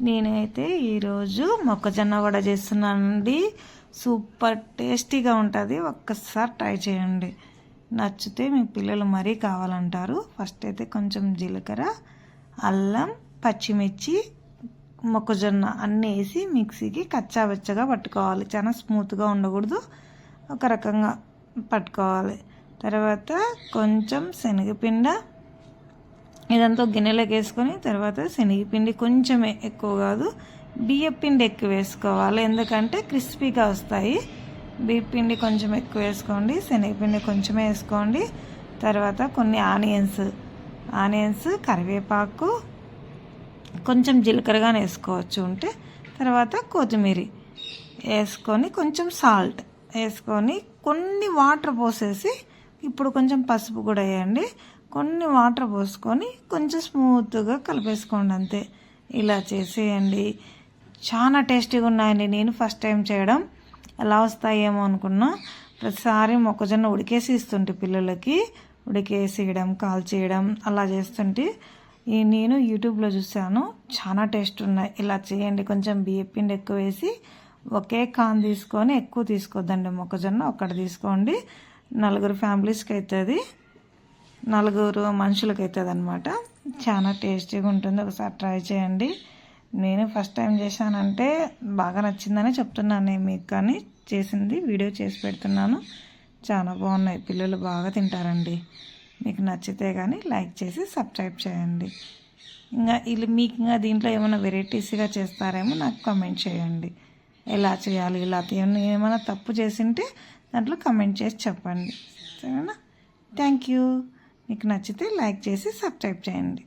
నేనైతే ఈరోజు మొక్కజొన్న వడ చేస్తున్నానండి. సూపర్ టేస్టీగా ఉంటుంది. ఒక్కసారి ట్రై చేయండి. నచ్చితే మీ పిల్లలు మరీ కావాలంటారు. ఫస్ట్ అయితే కొంచెం జీలకర్ర అల్లం పచ్చిమిర్చి మొక్కజొన్న అన్నీ వేసి మిక్సీకి కచ్చాబెచ్చగా పట్టుకోవాలి. చాలా స్మూత్గా ఉండకూడదు. ఒక రకంగా పట్టుకోవాలి. తర్వాత కొంచెం శనగపిండ ఇదంతా గిన్నెలోకి వేసుకొని తర్వాత శనగపిండి కొంచెమే ఎక్కువ కాదు బియ్య పిండి ఎక్కువ వేసుకోవాలి. ఎందుకంటే క్రిస్పీగా వస్తాయి. బియ్య పిండి కొంచెం ఎక్కువ వేసుకోండి శనగపిండి కొంచెమే వేసుకోండి. తర్వాత కొన్ని ఆనియన్స్ ఆనియన్స్ కరివేపాకు కొంచెం జీలకర్రగానే వేసుకోవచ్చు ఉంటే. తర్వాత కొత్తిమీర వేసుకొని కొంచెం సాల్ట్ వేసుకొని కొన్ని వాటర్ పోసేసి ఇప్పుడు కొంచెం పసుపు కూడా వేయండి. కొన్ని వాటర్ పోసుకొని కొంచెం స్మూత్గా కలిపేసుకోండి అంతే. ఇలా చేసేయండి. చాలా టేస్టీగా ఉన్నాయండి. నేను ఫస్ట్ టైం చేయడం. ఎలా వస్తాయేమో అనుకున్నా. ప్రతిసారి మొక్కజొన్న ఉడికేసి ఇస్తుంటే పిల్లలకి. ఉడికేసేయడం కాల్ చేయడం అలా చేస్తుంటే ఈ నేను యూట్యూబ్లో చూసాను చాలా టేస్ట్ ఉన్నాయి. ఇలా చేయండి. కొంచెం బియ్యం పిండి ఎక్కువ వేసి ఒకే కాన్ తీసుకొని ఎక్కువ తీసుకోద్దండి. మొక్కజొన్న ఒక్కటి తీసుకోండి. నలుగురు ఫ్యామిలీస్కి అవుతుంది నలుగురు మనుషులకి అవుతుంది అనమాట చాలా టేస్టీగా ఉంటుంది. ఒకసారి ట్రై చేయండి. నేను ఫస్ట్ టైం చేశానంటే బాగా నచ్చిందనే చెప్తున్నాను నేను మీకు కానీ. చేసింది వీడియో చేసి పెడుతున్నాను. చాలా బాగున్నాయి. పిల్లలు బాగా తింటారండి. మీకు నచ్చితే కానీ లైక్ చేసి సబ్స్క్రైబ్ చేయండి. ఇంకా ఇది మీకు ఇంకా దీంట్లో ఏమైనా వెరైటీస్గా చేస్తారేమో నాకు కమెంట్ చేయండి. ఎలా చేయాలి ఇలా నేను ఏమైనా తప్పు చేసింటే దాంట్లో కమెంట్ చేసి చెప్పండి. సరేనా? Thank you. మీకు నచ్చితే లైక్ చేసి సబ్స్క్రైబ్ చేయండి.